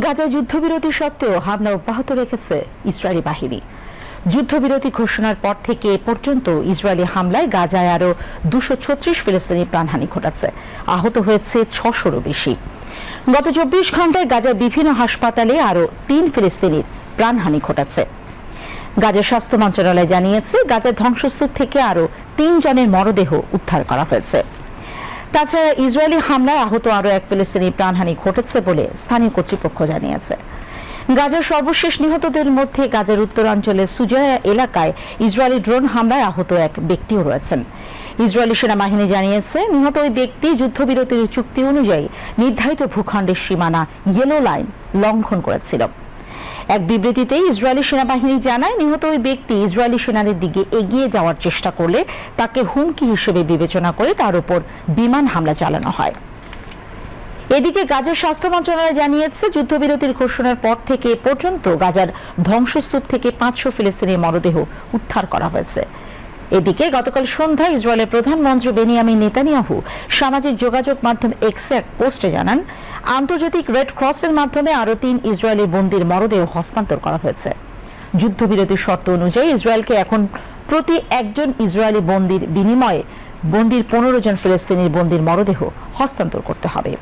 গাজা যুদ্ধবিরতি সত্ত্বেও হামলা অব্যাহত রেখেছে ইসরায়েলি বাহিনী। যুদ্ধবিরতি ঘোষণার পর থেকে এ পর্যন্ত ইসরায়েলি হামলায় গাজায় আরও দুশো ছত্রিশ ফিলিস্তিনি প্রাণহানি ঘটাচ্ছে আহত হয়েছে ছশোরও বেশি। গত চব্বিশ ঘন্টায় গাজার বিভিন্ন হাসপাতালে আরও তিন ফিলিস্তিনির প্রাণহানি ঘটাচ্ছে গাজার স্বাস্থ্য মন্ত্রণালয় জানিয়েছে গাজার ধ্বংসস্তূপ থেকে আরও তিনজনের মরদেহ উদ্ধার করা হয়েছে। তাছাড়া ইসরায়েলি হামলায় আহত আরও এক ফিলিস্তিনি প্রাণহানি ঘটেছে বলে স্থানীয় কর্তৃপক্ষ জানিয়েছে। গাজার সর্বশেষ নিহতদের মধ্যে গাজার উত্তরাঞ্চলের সুজায়া এলাকায় ইসরায়েলি ড্রোন হামলায় আহত এক ব্যক্তিও রয়েছেন। ইসরায়েলি সেনাবাহিনী জানিয়েছে, নিহত ওই ব্যক্তি যুদ্ধবিরতির চুক্তি অনুযায়ী নির্ধারিত ভূখণ্ডের সীমানা ইয়েলো লাইন লঙ্ঘন করেছিল। এক বিবৃতিতে ইসরায়েলি সেনাবাহিনী জানায় নিহত ওই ব্যক্তি ইসরায়েলি সেনাদের দিকে এগিয়ে যাওয়ার চেষ্টা করলে তাকে হুমকি হিসেবে বিবেচনা করে তার উপর বিমান হামলা চালানো হয়। এদিকে গাজার স্বাস্থ্য মন্ত্রণালয় জানিয়েছে, যুদ্ধবিরতির ঘোষণার পর থেকে পর্যন্ত গাজার ধ্বংসস্তূপ থেকে পাঁচশো ফিলিস্তিনের মরদেহ উদ্ধার করা হয়েছে। এদিকে গতকাল সন্ধ্যায় ইসরায়েলের প্রধানমন্ত্রী বেনিয়ামিন নেতানিয়াহু সামাজিক যোগাযোগ মাধ্যম এক্সে এক পোস্টে জানান, আন্তর্জাতিক রেড ক্রসের মাধ্যমে আরও তিন ইসরায়েলি বন্দির মরদেহ হস্তান্তর করা হয়েছে। যুদ্ধবিরতির শর্ত অনুযায়ী ইসরায়েলকে এখন প্রতি একজন ইসরায়েলি বন্দির বিনিময়ে বন্দির পনেরো জন ফিলিস্তিনির বন্দির মরদেহ হস্তান্তর করতে হবে।